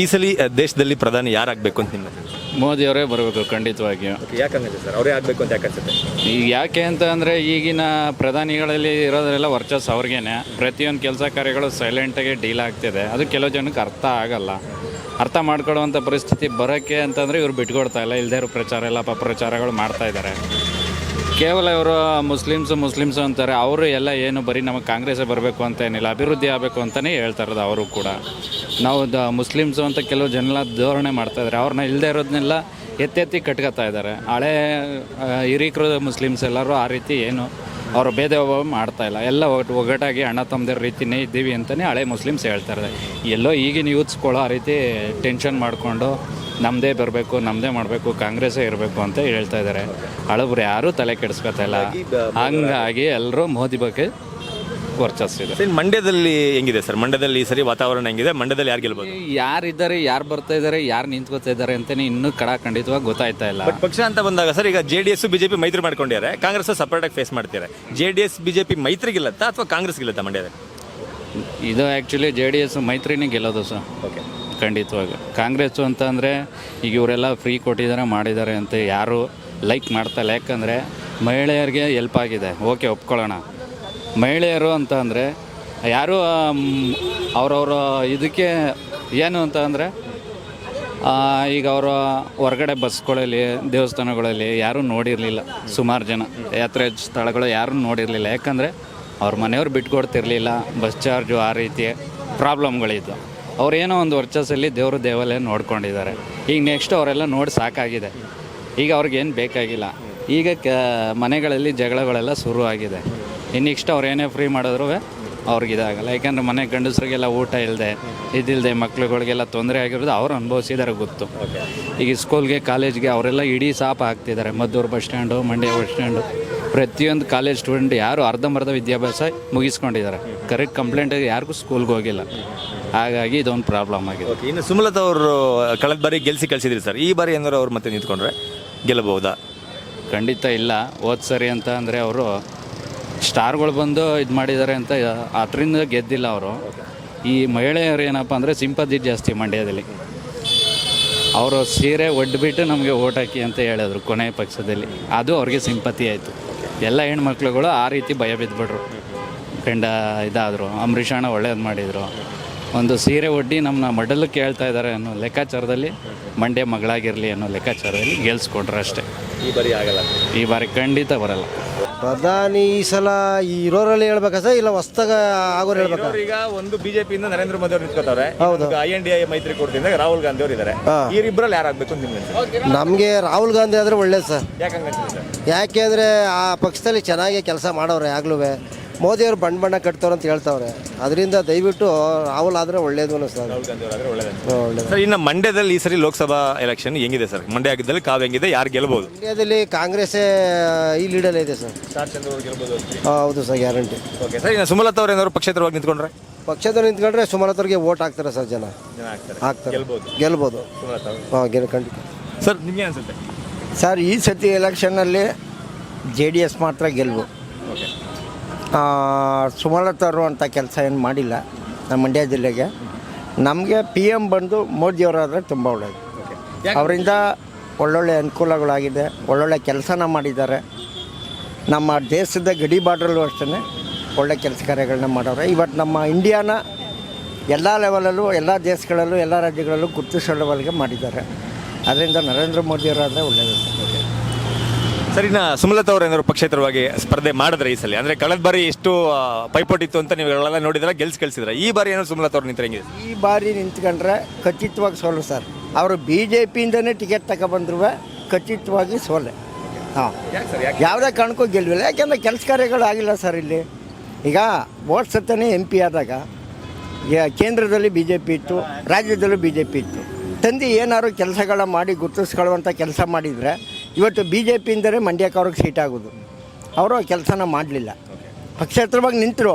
ಈ ಸಲ ದೇಶದಲ್ಲಿ ಪ್ರಧಾನಿ ಯಾರಾಗಬೇಕು ಅಂತ ನಿಮ್ಮ ಮೋದಿಯವರೇ ಬರಬೇಕು ಖಂಡಿತವಾಗಿಯೂ. ಯಾಕಂದ್ರೆ ಸರ್? ಅವರೇ ಆಗಬೇಕು ಅಂತ ಯಾಕೆ ಅನ್ಸುತ್ತೆ? ಈಗ ಯಾಕೆ ಅಂತ ಅಂದರೆ ಈಗಿನ ಪ್ರಧಾನಿಗಳಲ್ಲಿ ಇರೋದ್ರೆಲ್ಲ ವರ್ಚಸ್ ಅವ್ರಿಗೇನೆ. ಪ್ರತಿಯೊಂದು ಕೆಲಸ ಕಾರ್ಯಗಳು ಸೈಲೆಂಟಾಗಿ ಡೀಲ್ ಆಗ್ತಿದೆ. ಅದು ಕೆಲವು ಜನಕ್ಕೆ ಅರ್ಥ ಆಗಲ್ಲ. ಅರ್ಥ ಮಾಡ್ಕೊಳ್ಳುವಂಥ ಪರಿಸ್ಥಿತಿ ಬರೋಕ್ಕೆ ಅಂತಂದರೆ ಇವ್ರು ಬಿಟ್ಕೊಡ್ತಾ ಇಲ್ಲ. ಇಲ್ಲದೇ ಇರೋ ಪ್ರಚಾರ ಎಲ್ಲ ಅಪಪ್ರಚಾರಗಳು ಮಾಡ್ತಾ ಇದ್ದಾರೆ. ಕೇವಲ ಇವರು ಮುಸ್ಲಿಮ್ಸು ಮುಸ್ಲಿಮ್ಸು ಅಂತಾರೆ. ಅವರು ಎಲ್ಲ ಏನು ಬರೀ ನಮಗೆ ಕಾಂಗ್ರೆಸ್ಸೇ ಬರಬೇಕು ಅಂತ ಏನಿಲ್ಲ. ಅಭಿವೃದ್ಧಿ ಆಗಬೇಕು ಅಂತಲೇ ಹೇಳ್ತಾ ಇರೋದು ಅವರು ಕೂಡ. ನಾವು ದ ಮುಸ್ಲಿಮ್ಸು ಅಂತ ಕೆಲವು ಜನ ಧೋರಣೆ ಮಾಡ್ತಾ ಇದ್ದಾರೆ. ಅವ್ರನ್ನ ಇಲ್ಲದೆ ಇರೋದನ್ನೆಲ್ಲ ಎತ್ತೆತ್ತಿ ಕಟ್ಕೋತಾ ಇದ್ದಾರೆ. ಹಳೆ ಹಿರೀಕರು ಮುಸ್ಲಿಮ್ಸ್ ಎಲ್ಲರೂ ಆ ರೀತಿ ಏನು ಅವರು ಭೇದ ಭಾವ ಮಾಡ್ತಾ ಇಲ್ಲ. ಎಲ್ಲ ಒಗ್ಗಟ್ಟಾಗಿ ಅಣ್ಣ ತಮ್ಮದೇ ರೀತಿನೇ ಇದ್ದೀವಿ ಅಂತಲೇ ಹಳೆ ಮುಸ್ಲಿಮ್ಸ್ ಹೇಳ್ತಾರೆ ಎಲ್ಲೋ ಈಗಿನ ಯೂತ್ಸ್ಗಳು ಆ ರೀತಿ ಟೆನ್ಷನ್ ಮಾಡಿಕೊಂಡು ನಮ್ಮದೇ ಬರಬೇಕು ನಮ್ಮದೇ ಮಾಡಬೇಕು ಕಾಂಗ್ರೆಸ್ಸೇ ಇರಬೇಕು ಅಂತ ಹೇಳ್ತಾ ಇದ್ದಾರೆ. ಹಳಬ್ರು ಯಾರೂ ತಲೆ ಕೆಡಿಸ್ಕೊತಾ ಇಲ್ಲ. ಹಂಗಾಗಿ ಎಲ್ಲರೂ ಮೋದಿ ಬಗ್ಗೆ ವರ್ಚಸ್ಸಿದೆ ಸರ್ ಮಂಡ್ಯದಲ್ಲಿ ಹೆಂಗಿದೆ ಸರ್? ಮಂಡ್ಯದಲ್ಲಿ ಈ ಸರಿ ವಾತಾವರಣ ಹೆಂಗಿದೆ? ಮಂಡ್ಯದಲ್ಲಿ ಯಾರು ಗೆಲ್ಬೋದು? ಯಾರಿದ್ದಾರೆ ಯಾರು ಬರ್ತಾ ಇದ್ದಾರೆ ಯಾರು ನಿಂತ್ಕೋತಾ ಇದ್ದಾರೆ ಅಂತಲೇ ಇನ್ನೂ ಕಡ ಖಂಡಿತವಾಗಿ ಗೊತ್ತಾಯ್ತಾ ಇಲ್ಲ. ಬಟ್ ಪಕ್ಷ ಅಂತ ಬಂದಾಗ ಸರ್ ಈಗ ಜೆ ಡಿ ಎಸ್ ಬಿಜೆಪಿ ಮೈತ್ರಿ ಮಾಡ್ಕೊಂಡಿದ್ದಾರೆ. ಕಾಂಗ್ರೆಸ್ ಸಪ್ರೇಟಾಗಿ ಆಗಿ ಫೇಸ್ ಮಾಡ್ತಿದ್ದಾರೆ. ಜೆ ಡಿ ಎಸ್ ಬಿಜೆಪಿ ಮೈತ್ರಿ ಗೆಲ್ಲತ್ತಾ ಅಥವಾ ಕಾಂಗ್ರೆಸ್ ಗೆಲ್ಲತ್ತಾ ಮಂಡ್ಯದಲ್ಲಿ? ಇದು ಆ್ಯಕ್ಚುಲಿ ಜೆ ಡಿ ಎಸ್ ಮೈತ್ರಿನೇ ಗೆಲ್ಲೋದು ಸರ್. ಓಕೆ ಖಂಡಿತವಾಗಿ. ಕಾಂಗ್ರೆಸ್ಸು ಅಂತಂದರೆ ಈಗ ಇವರೆಲ್ಲ ಫ್ರೀ ಕೊಟ್ಟಿದ್ದಾರೆ ಮಾಡಿದ್ದಾರೆ ಅಂತ ಯಾರು ಲೈಕ್ ಮಾಡ್ತಾಯಿಲ್ಲ ಯಾಕಂದರೆ ಮಹಿಳೆಯರಿಗೆ ಹೆಲ್ಪ್ ಆಗಿದೆ. ಓಕೆ ಒಪ್ಕೊಳ್ಳೋಣ. ಮಹಿಳೆಯರು ಅಂತ ಅಂದರೆ ಯಾರು ಅವರವರ ಇದಕ್ಕೆ ಏನು ಅಂತ ಅಂದರೆ ಈಗ ಅವರು ಹೊರಗಡೆ ಬಸ್ಗಳಲ್ಲಿ, ದೇವಸ್ಥಾನಗಳಲ್ಲಿ ಯಾರೂ ನೋಡಿರಲಿಲ್ಲ. ಸುಮಾರು ಜನ. ಯಾತ್ರೆ ಸ್ಥಳಗಳು ಯಾರೂ ನೋಡಿರಲಿಲ್ಲ. ಯಾಕಂದರೆ ಅವ್ರ ಮನೆಯವ್ರು ಬಿಟ್ಕೊಡ್ತಿರ್ಲಿಲ್ಲ. ಬಸ್ ಚಾರ್ಜು ಆ ರೀತಿ ಪ್ರಾಬ್ಲಮ್ಗಳಿದ್ದು ಅವ್ರೇನೋ ಒಂದು ವರ್ಚಸ್ಸಲ್ಲಿ ದೇವರು ದೇವಾಲಯ ನೋಡ್ಕೊಂಡಿದ್ದಾರೆ. ಈಗ ನೆಕ್ಸ್ಟ್ ಅವರೆಲ್ಲ ನೋಡಿ ಸಾಕಾಗಿದೆ. ಈಗ ಅವ್ರಿಗೇನು ಬೇಕಾಗಿಲ್ಲ. ಈಗ ಕ ಮನೆಗಳಲ್ಲಿ ಜಗಳಗಳೆಲ್ಲ ಶುರು ಆಗಿದೆ ಇನ್ನು ನೆಕ್ಸ್ಟ್ ಅವ್ರು ಏನೇ ಫ್ರೀ ಮಾಡಿದ್ರು ಅವ್ರಿಗಿದಾಗಲ್ಲ. ಯಾಕಂದ್ರೆ ಮನೆ ಗಂಡಸರಿಗೆಲ್ಲ ಊಟ ಇಲ್ಲದೆ ಇದಿಲ್ಲದೆ ಮಕ್ಳುಗಳಿಗೆಲ್ಲ ತೊಂದರೆ ಆಗಿರೋದು ಅವ್ರು ಅನುಭವಿಸಿದಾರೆ ಗೊತ್ತು. ಈಗ ಸ್ಕೂಲ್ಗೆ ಕಾಲೇಜ್ಗೆ ಅವರೆಲ್ಲ ಇಡೀ ಸಾಪ ಹಾಕ್ತಿದ್ದಾರೆ. Maddur bus stand Mandya bus stand. ಪ್ರತಿಯೊಂದು ಕಾಲೇಜ್ ಸ್ಟೂಡೆಂಟ್ ಯಾರು ಅರ್ಧಂಬರ್ಧ ವಿದ್ಯಾಭ್ಯಾಸ ಮುಗಿಸ್ಕೊಂಡಿದ್ದಾರೆ. ಕರೆಕ್ಟ್ ಕಂಪ್ಲೇಂಟ್ ಯಾರಿಗೂ ಸ್ಕೂಲ್ಗೆ ಹೋಗಿಲ್ಲ. ಹಾಗಾಗಿ ಇದೊಂದು ಪ್ರಾಬ್ಲಮ್ ಆಗಿದೆ. ಇನ್ನು ಸುಮಲತಾ ಅವರು ಕಳೆದ ಬಾರಿ ಗೆಲ್ಸಿ ಕಳಿಸಿದ್ರಿ ಸರ್ ಈ ಬಾರಿ ಏನಾದ್ರು ಅವ್ರು ಮತ್ತೆ ನಿಂತ್ಕೊಂಡ್ರೆ ಗೆಲ್ಲಬಹುದಾ? ಖಂಡಿತ ಇಲ್ಲ. ಹೋದ್ ಸರಿ ಅಂತ ಅಂದರೆ ಅವರು ಸ್ಟಾರ್ಗಳು ಬಂದು ಇದು ಮಾಡಿದ್ದಾರೆ ಅಂತ ಅದರಿಂದ ಗೆದ್ದಿಲ್ಲ ಅವರು. ಈ ಮಹಿಳೆಯರು ಏನಪ್ಪ ಅಂದರೆ ಸಿಂಪತಿ ಜಾಸ್ತಿ ಮಂಡ್ಯದಲ್ಲಿ. ಅವರು ಸೀರೆ ಒಡ್ಡಿಬಿಟ್ಟು ನಮಗೆ ಓಟ್ ಹಾಕಿ ಅಂತ ಹೇಳಿದ್ರು ಕೊನೆಯ ಪಕ್ಷದಲ್ಲಿ. ಅದು ಅವ್ರಿಗೆ ಸಿಂಪತಿ ಆಯಿತು. ಎಲ್ಲ ಹೆಣ್ಮಕ್ಳುಗಳು ಆ ರೀತಿ ಭಯ ಬಿದ್ದುಬಿಟ್ರು ಗಂಡ ಇದಾದರು ಅಂಬರೀಷಣ್ಣ ಒಳ್ಳೇದು ಮಾಡಿದರು. ಒಂದು ಸೀರೆ ಒಡ್ಡಿ ನಮ್ಮನ್ನ ಮಡಲು ಕೇಳ್ತಾ ಇದ್ದಾರೆ ಅನ್ನೋ ಲೆಕ್ಕಾಚಾರದಲ್ಲಿ ಮಂಡ್ಯ ಮಗಳಾಗಿರಲಿ ಅನ್ನೋ ಲೆಕ್ಕಾಚಾರದಲ್ಲಿ ಗೆಲ್ಸ್ಕೊಂಡ್ರು ಅಷ್ಟೇ. ಈ ಬಾರಿ ಆಗಲ್ಲ ಈ ಬಾರಿ ಖಂಡಿತ ಬರಲ್ಲ ಪ್ರಧಾನಿ ಈ ಸಲ ಈ ಇರೋರಲ್ಲಿ ಹೇಳ್ಬೇಕಾ ಸರ್ ಇಲ್ಲ ಹೊಸ್ತಾಗ ಆಗೋರು ಹೇಳ್ಬೇಕಾ ಈಗ ಒಂದು ಬಿಜೆಪಿಯಿಂದ ನರೇಂದ್ರ ಮೋದಿ ಅವರು ನಿಂತ್ಕೋತಾರೆ ಹೌದು. ಐ ಎನ್ ಡಿ ಐ ಮೈತ್ರಿ ಕೊಡ್ತಿದ್ದ ರಾಹುಲ್ ಗಾಂಧಿ ಅವರು ಇದಾರೆ ಹಾ. ಇವರಿಬ್ಬರಲ್ಲಿ ಯಾರಾಗಬೇಕು ಅಂತ ನಿಮ್ಗೆ ಅನ್ಸುತ್ತೆ? ನಮಗೆ ರಾಹುಲ್ ಗಾಂಧಿ ಆದರೆ ಒಳ್ಳೇದು ಸರ್ ಯಾಕಂದ್ರೆ ಅನ್ಸುತ್ತೆ? ಯಾಕೆ ಅಂದರೆ ಆ ಪಕ್ಷದಲ್ಲಿ ಚೆನ್ನಾಗಿ ಕೆಲಸ ಮಾಡೋರು ಆಗ್ಲೂ ಮೋದಿಯವರು ಬಣ್ಣ ಬಣ್ಣ ಕಟ್ತವ್ರೆ ಅಂತ ಹೇಳ್ತಾವ್ರೆ. ಅದರಿಂದ ದಯವಿಟ್ಟು ರಾಹುಲ್ ಆದರೆ ಒಳ್ಳೇದು ಒಳ್ಳೆಯದು ಒಳ್ಳೇದು ಸರ್ ಇನ್ನು ಮಂಡ್ಯದಲ್ಲಿ ಈ ಸರಿ ಲೋಕಸಭಾ ಎಲೆಕ್ಷನ್ ಹೆಂಗಿದೆ ಸರ್? ಮಂಡ್ಯ ಆಗಿದ್ದಲ್ಲಿ ಕಾವ್ ಹೆಂಗಿದೆ? ಯಾರು ಗೆಲ್ಬೋದು? ಇಂಡಿಯಾದಲ್ಲಿ ಕಾಂಗ್ರೆಸ್ಸೇ ಈ ಲೀಡಲ್ಲಿ ಇದೆ ಸರ್. ಸ್ಟಾರ್ ಚಂದ್ರ ಅವರು ಗೆಲ್ಬಹುದು ಆ, ಹೌದು ಸರ್ ಗ್ಯಾರಂಟಿ. ಓಕೆ ಸರ್ ಇನ್ನು ಸುಮಲತಾ ಅವ್ರು ಏನಾದ್ರು ಪಕ್ಷೇತರವಾಗಿ ನಿಂತ್ಕೊಂಡ್ರೆ? ಪಕ್ಷದ ನಿಂತ್ಕೊಂಡ್ರೆ ಸುಮಲತವ್ರಿಗೆ ವೋಟ್ ಹಾಕ್ತಾರೆ ಸರ್ ಜನ. ಜನ ಆಗ್ತಾರೆ ಹಾಕ್ತಾರೆ. ಗೆಲ್ಬಹುದು ಗೆಲ್ಬೋದು. ಹಾಂ ಗೆಲ್ ಖಂಡಿತ. ಸರ್ ನಿಮಗೆ ಅನ್ಸುತ್ತೆ? ಸರ್ ಈ ಸತಿ ಎಲೆಕ್ಷನ್ನಲ್ಲಿ ಜೆ ಡಿ ಎಸ್ ಮಾತ್ರ ಗೆಲ್ಬೋದು ಓಕೆ ಸುಮಲತರು ಅಂತ ಕೆಲಸ ಏನು ಮಾಡಿಲ್ಲ ನಮ್ಮ ಮಂಡ್ಯ ಜಿಲ್ಲೆಗೆ. ನಮಗೆ ಪಿ ಎಂ ಬಂದು ಮೋದಿಯವರಾದರೆ ತುಂಬ ಒಳ್ಳೆಯದು ಅವರಿಂದ ಒಳ್ಳೊಳ್ಳೆ ಅನುಕೂಲಗಳಾಗಿದೆ ಒಳ್ಳೊಳ್ಳೆ ಕೆಲಸನ ಮಾಡಿದ್ದಾರೆ. ನಮ್ಮ ದೇಶದ ಗಡಿ ಬಾರ್ಡ್ರಲ್ಲೂ ಅಷ್ಟೇ ಒಳ್ಳೆ ಕೆಲಸ ಕಾರ್ಯಗಳನ್ನ ಮಾಡವ್ರೆ. ಇವತ್ತು ನಮ್ಮ ಇಂಡಿಯಾನ ಎಲ್ಲ ಲೆವೆಲಲ್ಲೂ ಎಲ್ಲ ದೇಶಗಳಲ್ಲೂ ಎಲ್ಲ ರಾಜ್ಯಗಳಲ್ಲೂ ಗುರುತಿಸೋವರೆಗೆ ಮಾಡಿದ್ದಾರೆ. ಅದರಿಂದ ನರೇಂದ್ರ ಮೋದಿಯವರಾದರೆ ಒಳ್ಳೆಯದು ಸರ್ ಇನ್ನು ಸುಮಲತಾ ಅವರು ಏನಾದ್ರು ಪಕ್ಷೇತರವಾಗಿ ಸ್ಪರ್ಧೆ ಮಾಡಿದ್ರೆ ಈ ಸಲ? ಅಂದ್ರೆ ಕಳೆದ ಬಾರಿ ಎಷ್ಟು ಆ, ಪೈಪೋಟಿ ಇತ್ತು ಅಂತ ನೀವು ಎಲ್ಲ ನೋಡಿದ್ರೆ ಗೆಲ್ಸ್ ಕಳಿಸಿದ್ರೆ ಈ ಬಾರಿ ಏನಾದ್ರು ಸುಮಲತಾ ಅವ್ರು ನಿಂತ್ರೆ ಹೆಂಗಿದೆ? ಈ ಬಾರಿ ನಿಂತ್ಕೊಂಡ್ರೆ ಖಚಿತವಾಗಿ ಸೋಲು ಸರ್. ಅವರು ಬಿ ಜೆ ಪಿಯಿಂದನೇ ಟಿಕೆಟ್ ತಗೊಬಂದ್ರು ಖಚಿತವಾಗಿ ಸೋಲೆ. ಹಾಂ. ಯಾವುದೇ ಕಾರಣಕ್ಕೂ ಗೆಲ್ವಿಲ್ಲ. ಯಾಕೆಂದರೆ ಕೆಲಸ ಕಾರ್ಯಗಳು ಆಗಿಲ್ಲ ಸರ್ ಇಲ್ಲಿ. ಈಗ ಓಟ್ ಸತ್ತನೇ ಎಂ ಪಿ ಆದಾಗ ಕೇಂದ್ರದಲ್ಲಿ ಬಿ ಜೆ ಪಿ ಇತ್ತು ರಾಜ್ಯದಲ್ಲೂ ಬಿ ಜೆ ಪಿ ಇತ್ತು. ತಂದು ಏನಾದ್ರು ಕೆಲಸಗಳ ಮಾಡಿ ಗುರುತಿಸ್ಕೊಳ್ಳುವಂಥ ಕೆಲಸ ಮಾಡಿದರೆ ಇವತ್ತು ಬಿ ಜೆ ಪಿಯಿಂದಲೇ ಮಂಡ್ಯಕ್ಕೆ ಅವ್ರಿಗೆ ಸೀಟ್ ಆಗೋದು. ಅವರು ಕೆಲಸನ ಮಾಡಲಿಲ್ಲ. ಪಕ್ಷೇತರವಾಗಿ ನಿಂತರು.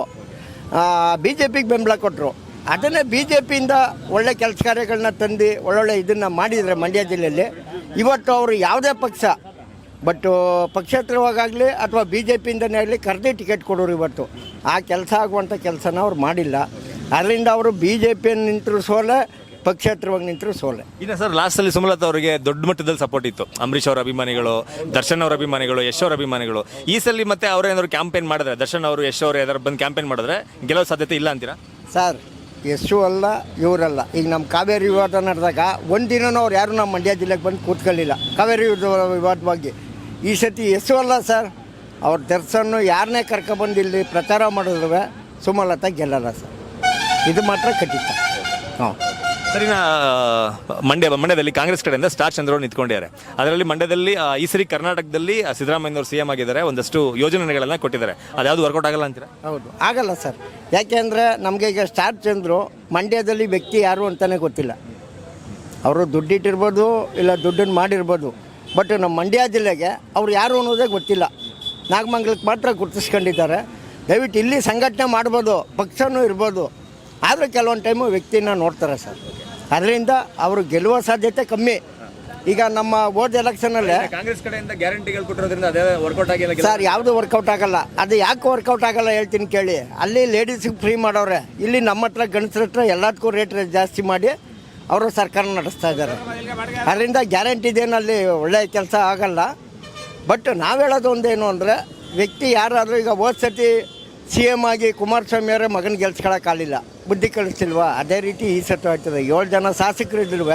ಬಿ ಜೆ ಪಿಗೆ ಬೆಂಬಲ ಕೊಟ್ಟರು ಅದನ್ನೇ ಬಿ ಜೆ ಪಿಯಿಂದ ಒಳ್ಳೆ ಕೆಲಸ ಕಾರ್ಯಗಳನ್ನ ತಂದು ಒಳ್ಳೊಳ್ಳೆ ಇದನ್ನು ಮಾಡಿದರೆ ಮಂಡ್ಯ ಜಿಲ್ಲೆಯಲ್ಲಿ. ಇವತ್ತು ಅವರು ಯಾವುದೇ ಪಕ್ಷ ಬಟ್ ಪಕ್ಷೇತರವಾಗಲಿ ಅಥವಾ ಬಿ ಜೆ ಪಿಯಿಂದನೇ ಆಗಲಿ ಕರೆದೇ ಟಿಕೆಟ್ ಕೊಡೋರು ಇವತ್ತು. ಆ ಕೆಲಸ ಆಗುವಂಥ ಕೆಲಸನ ಅವ್ರು ಮಾಡಿಲ್ಲ. ಅದರಿಂದ ಅವರು ಬಿ ಜೆ ಪಿಯನ್ನು ನಿಂತರು ಸೋಲೆ ಪಕ್ಷೇತರವಾಗಿ ನಿಂತರೂ ಸೋಲೆ. ಇನ್ನು ಸರ್ ಲಾಸ್ಟಲ್ಲಿ ಸುಮಲತಾ ಅವರಿಗೆ ದೊಡ್ಡ ಮಟ್ಟದಲ್ಲಿ ಸಪೋರ್ಟ್ ಇತ್ತು. ಅಂಬರೀಷ್ ಅವರ ಅಭಿಮಾನಿಗಳು ದರ್ಶನ್ ಅವರ ಅಭಿಮಾನಿಗಳು ಯಶ್ ಅವರ ಅಭಿಮಾನಿಗಳು. ಈ ಸಲ ಮತ್ತೆ ಅವರೇನಾದ್ರು ಕ್ಯಾಂಪೇನ್ ಮಾಡಿದ್ರೆ ದರ್ಶನ್ ಅವರು ಯಶ್ ಅವರು ಯಾರು ಬಂದು ಕ್ಯಾಂಪೇನ್ ಮಾಡಿದ್ರೆ ಗೆಲ್ಲೋ ಸಾಧ್ಯತೆ ಇಲ್ಲ ಅಂತೀರಾ? ಸರ್ ಯಶು ಅಲ್ಲ ಇವರಲ್ಲ. ಈಗ ನಮ್ಮ ಕಾವೇರಿ ವಿವಾದ ನಡೆದಾಗ ಒಂದಿನೂ ಅವ್ರು ಯಾರು ನಮ್ಮ ಮಂಡ್ಯ ಜಿಲ್ಲೆಗೆ ಬಂದು ಕೂತ್ಕೊಳ್ಳಿಲ್ಲ. ಕಾವೇರಿ ವಿವಾದ ವಿವಾದವಾಗಿ. ಈ ಸತಿ ಯಶು ಅಲ್ಲ ಸರ್ ಅವ್ರ ದರ್ಶನ ಯಾರನ್ನೇ ಕರ್ಕೊಬಂದು ಇಲ್ಲಿ ಪ್ರಚಾರ ಮಾಡಿದ್ರೆ ಸುಮಲತಾ ಗೆಲ್ಲಲ್ಲ ಸರ್ ಇದು ಮಾತ್ರ ಖಚಿತ ಹಾಂ ಸರ್ ಇನ್ನ ಆ, ಮಂಡ್ಯ ಮಂಡ್ಯದಲ್ಲಿ ಕಾಂಗ್ರೆಸ್ ಕಡೆಯಿಂದ ಸ್ಟಾರ್ ಚಂದ್ರ ನಿಂತ್ಕೊಂಡಿದ್ದಾರೆ. ಅದರಲ್ಲಿ ಮಂಡ್ಯದಲ್ಲಿ ಈ ಸರಿ ಕರ್ನಾಟಕದಲ್ಲಿ ಆ, ಸಿದ್ದರಾಮಯ್ಯನವರು ಸಿ ಎಂ ಆಗಿದ್ದಾರೆ ಒಂದಷ್ಟು ಯೋಜನೆಗಳನ್ನ ಕೊಟ್ಟಿದ್ದಾರೆ. ಅದ್ಯಾವುದು ವರ್ಕೌಟ್ ಆಗಲ್ಲ ಅಂತೀರಾ? ಹೌದು. ಆಗಲ್ಲ ಸರ್. ಯಾಕೆಂದ್ರೆ ನಮಗೆ ಈಗ ಸ್ಟಾರ್ ಚಂದ್ರು ಮಂಡ್ಯದಲ್ಲಿ ವ್ಯಕ್ತಿ ಯಾರು ಅಂತಲೇ ಗೊತ್ತಿಲ್ಲ. ಅವರು ದುಡ್ಡಿಟ್ಟಿರ್ಬೋದು ಇಲ್ಲ ದುಡ್ಡನ್ನು ಮಾಡಿರ್ಬೋದು. ಬಟ್ ನಮ್ಮ ಮಂಡ್ಯ ಜಿಲ್ಲೆಗೆ ಅವ್ರು ಯಾರು ಅನ್ನೋದೇ ಗೊತ್ತಿಲ್ಲ. ನಾಗಮಂಗಲಕ್ಕೆ ಮಾತ್ರ ಗುರುತಿಸ್ಕೊಂಡಿದ್ದಾರೆ. ದಯವಿಟ್ಟು ಇಲ್ಲಿ ಸಂಘಟನೆ ಮಾಡ್ಬೋದು ಪಕ್ಷನೂ ಇರ್ಬೋದು. ಆದರೆ ಕೆಲವೊಂದು ಟೈಮು ವ್ಯಕ್ತಿನ ನೋಡ್ತಾರೆ ಸರ್. ಅದರಿಂದ ಅವರು ಗೆಲ್ಲುವ ಸಾಧ್ಯತೆ ಕಮ್ಮಿ. ಈಗ ನಮ್ಮ ಹೋದ ಎಲೆಕ್ಷನಲ್ಲಿ ಕಾಂಗ್ರೆಸ್ ಕಡೆಯಿಂದ ಗ್ಯಾರಂಟಿಗಳು ಕೊಟ್ಟಿರೋದ್ರಿಂದ ಅದೇ ವರ್ಕೌಟ್ ಆಗಿಲ್ಲ ಸರ್ ಯಾವುದು ವರ್ಕೌಟ್ ಆಗಲ್ಲ. ಅದು ಯಾಕೆ ವರ್ಕೌಟ್ ಆಗಲ್ಲ ಹೇಳ್ತೀನಿ ಕೇಳಿ. ಅಲ್ಲಿ ಲೇಡೀಸಿಗೆ ಫ್ರೀ ಮಾಡೋರೆ ಇಲ್ಲಿ ನಮ್ಮ ಹತ್ರ ಗಂಡಸ್ರ ಹತ್ರ ಎಲ್ಲದಕ್ಕೂ ರೇಟ್ ಜಾಸ್ತಿ ಮಾಡಿ ಅವರು ಸರ್ಕಾರ ನಡೆಸ್ತಾ ಇದ್ದಾರೆ. ಅದರಿಂದ ಗ್ಯಾರಂಟಿ ಇದೇನು ಅಲ್ಲಿ ಒಳ್ಳೆಯ ಕೆಲಸ ಆಗಲ್ಲ. ಬಟ್ ನಾವು ಹೇಳೋದು ಒಂದೇನು ಅಂದರೆ ವ್ಯಕ್ತಿ ಯಾರಾದರೂ ಈಗ ಹೋದ ಸತಿ ಸಿ ಎಂ ಆಗಿ ಕುಮಾರಸ್ವಾಮಿ ಅವರೇ ಮಗನ ಗೆಲ್ಸ್ಕೊಳಕ್ಕಾಗಲಿಲ್ಲ ಬುದ್ಧಿ ಕಳಿಸ್ತಿಲ್ವ ಅದೇ ರೀತಿ ಈ ಸತ್ತು ಆಗ್ತದೆ. ಏಳು ಜನ ಶಾಸಕರು ಇದ್ದಿಲ್ವ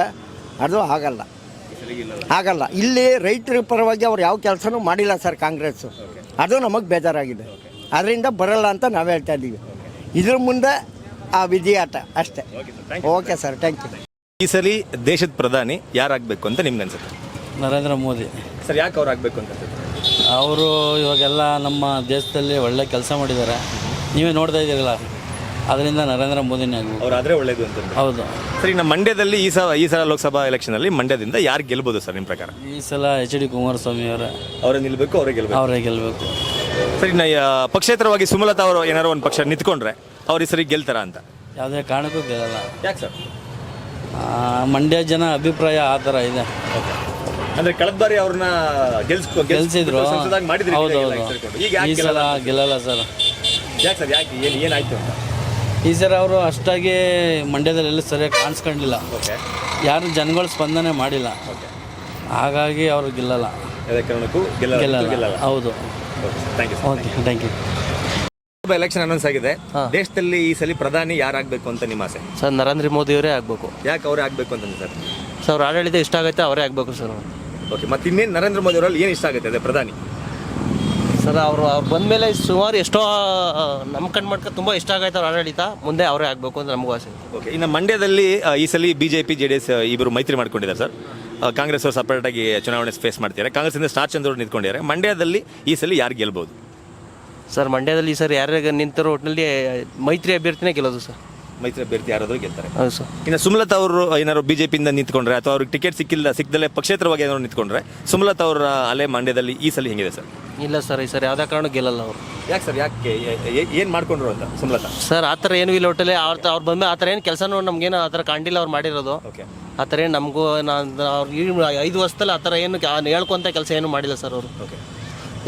ಅದು ಆಗಲ್ಲ. ಆಗಲ್ಲ. ಇಲ್ಲಿ ರೈತರ ಪರವಾಗಿ ಅವ್ರು ಯಾವ ಕೆಲಸನೂ ಮಾಡಿಲ್ಲ ಸರ್ ಕಾಂಗ್ರೆಸ್. ಅದು ನಮಗೆ ಬೇಜಾರಾಗಿದೆ. ಅದರಿಂದ ಬರಲ್ಲ ಅಂತ ನಾವು ಹೇಳ್ತಾ ಇದ್ದೀವಿ ಇದ್ರ ಮುಂದೆ ಆ ವಿಧಿಯಾಟ ಅಷ್ಟೇ. ಓಕೆ ಸರ್ ಥ್ಯಾಂಕ್ ಯು ಈ ಸಲ ದೇಶದ ಪ್ರಧಾನಿ ಯಾರಾಗಬೇಕು ಅಂತ ನಿಮ್ಗೆ ಅನ್ಸುತ್ತೆ? ನರೇಂದ್ರ ಮೋದಿ. ಸರ್ ಯಾಕೆ ಅವ್ರು ಆಗಬೇಕು ಅಂತ ಅವರು ಇವಾಗೆಲ್ಲ ನಮ್ಮ ದೇಶದಲ್ಲಿ ಒಳ್ಳೆ ಕೆಲಸ ಮಾಡಿದ್ದಾರೆ. ನೀವೇ ನೋಡ್ತಾ ಇದ್ದೀರಲ್ಲ ಅದರಿಂದ ನರೇಂದ್ರ ಮೋದಿನೇ ಅವ್ರು ಆದರೆ ಒಳ್ಳೇದು ಅಂತ ಹೌದು. ಸರಿ ನಮ್ಮ ಮಂಡ್ಯದಲ್ಲಿ ಈ ಸಲ ಈ ಸಲ ಲೋಕಸಭಾ ಎಲೆಕ್ಷನ್ ಅಲ್ಲಿ ಮಂಡ್ಯದಿಂದ ಯಾರು ಗೆಲ್ಬೋದು ಸರ್ ನಿಮ್ಮ ಪ್ರಕಾರ? ಈ ಸಲ ಎಚ್ ಡಿ ಕುಮಾರಸ್ವಾಮಿ ಅವರ. ಅವರೇ ನಿಲ್ಬೇಕು ಅವರೇ ಗೆಲ್ಬೇಕು? ಅವರೇ ಗೆಲ್ಲಬೇಕು ಸರಿ ನಾ ಪಕ್ಷೇತರವಾಗಿ ಸುಮಲತಾ ಅವರು ಏನಾರು ಒಂದು ಪಕ್ಷ ನಿಂತ್ಕೊಂಡ್ರೆ ಅವ್ರು ಈ ಸರಿ ಗೆಲ್ತಾರ ಅಂತ? ಯಾವುದೇ ಕಾರಣಕ್ಕೂ ಗೆಲ್ಲಲ್ಲ. ಯಾಕೆ ಸರ್? ಆ, ಮಂಡ್ಯ ಜನ ಅಭಿಪ್ರಾಯ ಆ ಥರ ಇದೆ. ಅಂದ್ರೆ ಕಳೆದ ಬಾರಿ ಅವ್ರನ್ನ ಗೆಲ್ಸ್ಕೊ ಗೆಲ್ಸಿದ್ರು. ಮಾಡಿದ್ರು ಹೌದು ಹೌದು ಈಗ ಯಾಕೆ ಈ ಸಲ ಗೆಲ್ಲಲ್ಲ ಸರ್. ಯಾಕೆ ಸರ್ ಯಾಕೆ ಏನು ಏನಾಯ್ತು ಅಂತ? ಈ ಸರ್ ಅವರು ಅಷ್ಟಾಗಿ ಮಂಡ್ಯದಲ್ಲಿ ಎಲ್ಲೂ ಸರಿಯಾಗಿ ಕಾಣಿಸ್ಕೊಂಡಿಲ್ಲ. ಓಕೆ ಯಾರು ಜನಗಳು ಸ್ಪಂದನೆ ಮಾಡಿಲ್ಲ. ಹಾಗಾಗಿ ಅವರು ಗೆಲ್ಲಲ್ಲ. ಯಾವುದೇ ಕಾರಣಕ್ಕೂ ಗೆಲ್ಲ ಗೆಲ್ಲಲ್ಲ. ಗೆಲ್ಲಲ್ಲ. ಹೌದು. Thank you okay thank you election announce ಆಗಿದೆ. ದೇಶದಲ್ಲಿ ಈ ಸಲ ಪ್ರಧಾನಿ ಯಾರಾಗಬೇಕು ಅಂತ ನಿಮ್ಮ ಆಸೆ? ಸರ್ ನರೇಂದ್ರ ಮೋದಿ ಅವರೇ ಆಗಬೇಕು. ಯಾಕೆ ಅವರೇ ಆಗಬೇಕು ಅಂತಂದ್ರೆ ಸರ್? ಸರ್ ಅವ್ರ ಆಡಳಿತ ಇಷ್ಟ ಆಗುತ್ತೆ ಅವರೇ ಆಗಬೇಕು ಸರ್. ಓಕೆ ಮತ್ತೆ ಇನ್ನೇನು ನರೇಂದ್ರ ಮೋದಿ ಅವರಲ್ಲಿ ಏನು ಇಷ್ಟ ಆಗುತ್ತೆ ಅದೇ ಪ್ರಧಾನಿ? ಸರ್ ಅವರು ಅವ್ರು ಬಂದಮೇಲೆ ಸುಮಾರು ಎಷ್ಟೋ ನಮ್ಮ ಕಣ್ ಮಾಡ್ಕೊ ತುಂಬ ಇಷ್ಟ ಆಗೈತೆ ಅವ್ರ ಆಡಳಿತ. ಮುಂದೆ ಅವರೇ ಆಗಬೇಕು ಅಂತ ನಮಗೂ ಆಸೆ ಓಕೆ ಇನ್ನು ಮಂಡ್ಯದಲ್ಲಿ ಆ, ಈ ಸಲ B J P J D S ಇಬ್ಬರು ಮೈತ್ರಿ ಮಾಡ್ಕೊಂಡಿದ್ದಾರೆ ಸರ್. ಆ, ಕಾಂಗ್ರೆಸ್ ಅವರು ಸಪರೇಟ್ ಆಗಿ ಚುನಾವಣೆ ಫೇಸ್ ಮಾಡ್ತಾರೆ ಕಾಂಗ್ರೆಸ್ಸಿಂದ ಸ್ಟಾರ್ ಚಂದ್ರ ಅವರು ನಿಂತ್ಕೊಂಡಿದ್ದಾರೆ. ಮಂಡ್ಯದಲ್ಲಿ ಈ ಸಲ ಯಾರು ಗೆಲ್ಬೋದು? ಸರ್ ಮಂಡ್ಯದಲ್ಲಿ ಸರ್ ಯಾರ್ಯಾರು ನಿಂತಿರೋ ಒಟ್ಟಿನಲ್ಲಿ ಮೈತ್ರಿ ಅಭ್ಯರ್ಥಿನೇ ಗೆಲ್ಲೋದು ಸರ್. ಮೈತ್ರಿ ಅಭ್ಯರ್ಥಿ ಯಾರಾದರೂ ಗೆಲ್ತಾರೆ. ಹೌದು ಸರ್. ಇನ್ನು ಸುಮಲತಾ ಅವರು ಏನಾದ್ರು ಬಿಜೆಪಿಯಿಂದ ನಿಂತ್ಕೊಂಡ್ರೆ ಅಥವಾ ಅವ್ರಿಗೆ ಟಿಕೆಟ್ ಸಿಕ್ಕಿಲ್ಲ ಸಿಕ್ಕದಲ್ಲೇ ಪಕ್ಷೇತರವಾಗಿ ಏನಾದ್ರು ನಿಂತ್ಕೊಂಡ್ರೆ ಸುಮಲತಾ ಅವರ ಅಲೆ ಮಂಡ್ಯದಲ್ಲಿ ಈ ಸಲ ಹೆಂಗಿದೆ ಸರ್? ಇಲ್ಲ ಸರ್ ಈ ಸರ್ ಯಾವುದೇ ಕಾರಣ ಗೆಲ್ಲಲ್ಲ ಅವರು. ಯಾಕೆ ಸರ್ ಯಾಕೆ ಏನು ಮಾಡ್ಕೊಂಡ್ರು ಅಂತ ಸುಮಲತಾ? ಸರ್ ಆ ಥರ ಏನೂ ಇಲ್ಲ ಒಟ್ಟಲ್ಲಿ. ಅವ್ರ ಅವ್ರು ಬಂದ್ಮೇಲೆ ಆ ಥರ ಏನು ಕೆಲಸನೂ ನಮಗೇನು ಆ ಥರ ಕಾಂಡಿಲ್ಲ ಅವ್ರು ಮಾಡಿರೋದು. ಓಕೆ. ಆ ಥರ ಏನು ನಮಗೂ ನಾನು ಅವ್ರು ಈ ಐದು ವರ್ಷದಲ್ಲಿ ಆ ಥರ ಏನು ಹೇಳ್ಕೊಂತ ಕೆಲಸ ಏನು ಮಾಡಿಲ್ಲ ಸರ್ ಅವರು. ಓಕೆ.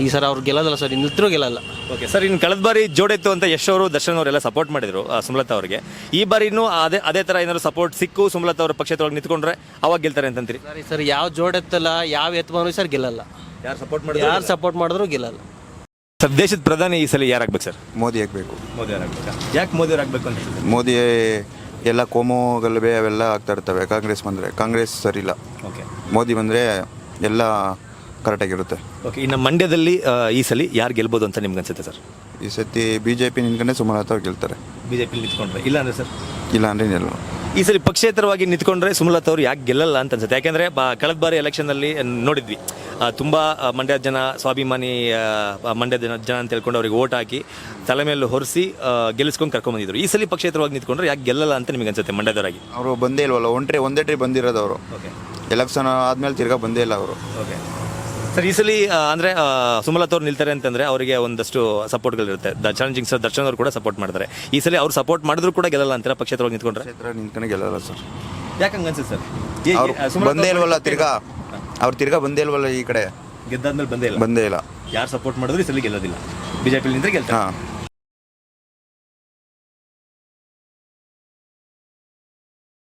ಈ ಸರ್ ಅವ್ರು ಗೆಲ್ಲೋದಲ್ಲ ಸರ್ ಇನ್ನಿತ್ರೂ ಗೆಲ್ಲಲ್ಲ. ಓಕೆ ಸರ್ ಇನ್ನು ಕಳೆದ ಬಾರಿ ಜೋಡೆತ್ತು ಅಂತ ಯಶ್ ಅವರು ದರ್ಶನ್ ಅವರೆಲ್ಲ ಸಪೋರ್ಟ್ ಮಾಡಿದ್ರು ಆ, ಸುಮಲತಾ ಅವರಿಗೆ. ಈ ಬಾರಿನೂ ಅದೇ ಅದೇ ಥರ ಏನಾದ್ರು ಸಪೋರ್ಟ್ ಸಿಕ್ಕು ಸುಮಲತಾ ಅವರ ಪಕ್ಷದೊಳಗೆ ನಿಂತ್ಕೊಂಡ್ರೆ ಅವಾಗ ಗೆಲ್ತಾರೆ ಅಂತಂತೀರಿ? ಸರ್ ಈ ಸರ್ ಯಾವ ಜೋಡೆತ್ತಲ್ಲ ಯಾವ ಎತ್ತುವನು ಸರ್ ಗೆಲ್ಲಲ್ಲ. ಯಾರು ಸಪೋರ್ಟ್ ಯಾರು ಸಪೋರ್ಟ್ ಮಾಡಿದ್ರು ಗೆಲ್ಲಲ್ಲ. ಸರ್ ದೇಶದ ಪ್ರಧಾನಿ ಈ ಸಲ ಯಾರಾಗ್ಬೇಕು ಸರ್? ಮೋದಿ ಆಗಬೇಕು. ಮೋದಿ ಆಗಬೇಕು? ಯಾಕೆ ಮೋದಿ ಆಗಬೇಕು ಅಂತ ಮೋದಿ ಎಲ್ಲ ಕೋಮೋ ಗಲಭೆ ಅವೆಲ್ಲ ಆಗ್ತಾ ಇರ್ತವೆ ಕಾಂಗ್ರೆಸ್ ಬಂದರೆ. ಕಾಂಗ್ರೆಸ್ ಸರಿಯಿಲ್ಲ. ಓಕೆ ಮೋದಿ ಬಂದರೆ ಎಲ್ಲ ಕರೆಕ್ಟಾಗಿರುತ್ತೆ. ಓಕೆ ಇನ್ನು ಮಂಡ್ಯದಲ್ಲಿ ಆ, ಈ ಸಲ ಯಾರು ಗೆಲ್ಬೋದು ಅಂತ ನಿಮ್ಗೆ ಅನ್ಸುತ್ತೆ ಸರ್? ಈ ಸತಿ ಬಿ ಜೆ ಪಿ ನಿಂತ್ಕೊಂಡೆ ಸುಮಲತಾ ಅವ್ರು ಗೆಲ್ತಾರೆ. ಬಿಜೆಪಿ ನಿಂತ್ಕೊಂಡ್ರೆ ಇಲ್ಲ ಅಂದ್ರೆ ಸರ್? ಇಲ್ಲ ಅಂದರೆ ನಿಲ್ಲ ಈ ಸಲ ಪಕ್ಷೇತರವಾಗಿ ನಿಂತ್ಕೊಂಡ್ರೆ ಸುಮಲತಾ ಅವರು ಯಾಕೆ ಗೆಲ್ಲಲ್ಲ ಅಂತ ಅನ್ಸುತ್ತೆ. ಯಾಕೆಂದ್ರೆ ಬಾ ಕಳೆದ ಬಾರಿ ಎಲೆಕ್ಷನ್ನಲ್ಲಿ ನೋಡಿದ್ವಿ. ತುಂಬ ತುಂಬಾ ಆ, ಮಂಡ್ಯ ಜನ ಸ್ವಾಭಿಮಾನಿ ಮಂಡ್ಯದ ಮಂಡ್ಯ ಜನ ಜನ ಅಂತ ಹೇಳ್ಕೊಂಡು ಅವ್ರಿಗೆ ಓಟ್ ಹಾಕಿ ತಲೆ ಮೇಲೆ ಹೊರಿಸಿ ಗೆಲ್ಲಿಸ್ಕೊಂಡು ಕರ್ಕೊಂಡ್ ಬಂದಿದ್ರು. ಈ ಸಲ ಪಕ್ಷೇತರವಾಗಿ ನಿಂತ್ಕೊಂಡ್ರೆ ಯಾಕೆ ಗೆಲ್ಲಲ್ಲ ಅಂತ ನಿಮ್ಗೆ ಅನ್ಸುತ್ತೆ ಮಂಡ್ಯದವರಾಗಿ? ಅವರು ಬಂದೇ ಇಲ್ವಲ್ಲ ಒಂಟ್ರಿ ಒಂದೇ ಟ್ರಿ ಬಂದಿರೋದು ಅವರು. ಓಕೆ ಎಲೆಕ್ಷನ್ ಆದಮೇಲೆ ತಿರ್ಗಾ ಬಂದೇ ಇಲ್ಲ ಅವರು. ಓಕೆ ಸರ್ ಈ ಸಲ ಅಂದ್ರೆ ಸುಮಲತ್ ಅವ್ರು ನಿಲ್ತಾರೆ ಅಂತಂದ್ರೆ ಅವರಿಗೆ ಒಂದಷ್ಟು ಸಪೋರ್ಟ್ಗಳಿರುತ್ತೆ ಇರುತ್ತೆ. ಚಾಲೆಂಜಿಂಗ್ ಸರ್ ದರ್ಶನ್ ಅವರು ಕೂಡ ಸಪೋರ್ಟ್ ಮಾಡ್ತಾರೆ. ಈ ಸಲ ಅವ್ರು ಸಪೋರ್ಟ್ ಮಾಡಿದ್ರು ಕೂಡ ಗೆಲ್ಲಲ್ಲ ಅಂತಾರೆ? ಪಕ್ಷೇತರವಾಗಿ ನಿಂತ್ಕೊಂಡ್ರೆ? ಕ್ಷೇತ್ರ ನಿಂತ್ಕೊಂಡೆ ಗೆಲ್ಲಲ್ಲ ಸರ್. ಯಾಕೆ ಹಂಗ ಅನ್ಸುತ್ತೆ ಸರ್? ಅವ್ರು ಬಂದೇ ಇಲ್ವಲ್ಲ ತಿರ್ಗಾ? ಅವ್ರು ತಿರ್ಗಾ ಬಂದೇ ಇಲ್ವಲ್ಲ ಈ ಕಡೆ? ಗೆದ್ದಾದ್ಮೇಲೆ ಬಂದೇ ಇಲ್ಲ? ಬಂದೇ ಇಲ್ಲ. ಯಾರು ಸಪೋರ್ಟ್ ಮಾಡಿದ್ರು ಈ ಸಲ ಗೆಲ್ಲೋದಿಲ್ಲ. ಬಿಜೆಪಿ ನಿಂತ್ರೆ ಗೆಲ್ತಾರೆ. ಹಾಂ.